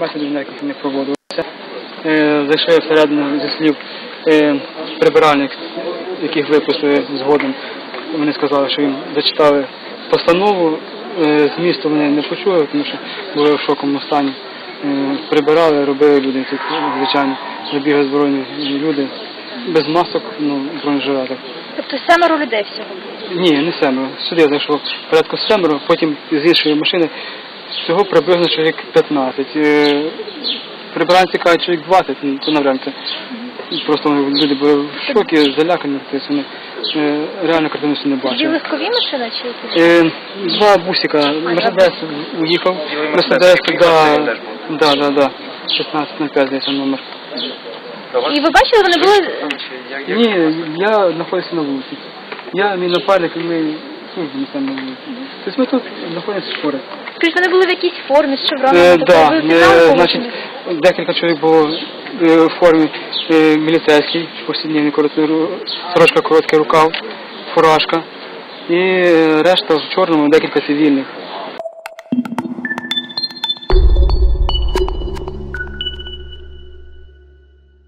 методів ніяких не проводилося. Е, Зайшли всередину зі слів е, прибиральник, яких випустили згодом. Вони сказали, що їм зачитали постанову. Е, Змісту вони не почули, тому що були в шоковому стані. Прибирали, робили люди, тут, звичайно, забігли збройні люди без масок, ну, в бронежилетах. Тобто семеро людей всього. Ні, не семеро. Сюди зайшло порядку семеро, потім з іншої машини всього приблизно чоловік 15. Е, Прибиранці кажуть чоловік 20, ну, це навряд це. Просто люди були в шокі, залякані, вони е, реально картину не Дві бачили. легкові машини чи? Е, Два бусика, Мерседес уїхав, Мерседес, да, да, да, да, 1605 десь номер. І ви бачили, вони були Ні, я знаходжуся на вулиці. Я мій напарник, ми службу несемо на. Тобто ми тут знаходимося шкури. скажіть, вони були в якійсь формі з Е, шевронами? тобто да, ви е, значить, когось? декілька чоловік було е, в формі е, міліцейській, повсякденний короткий ру- сорочка, короткий рукав, фуражка. І е, решта в чорному, декілька цивільних.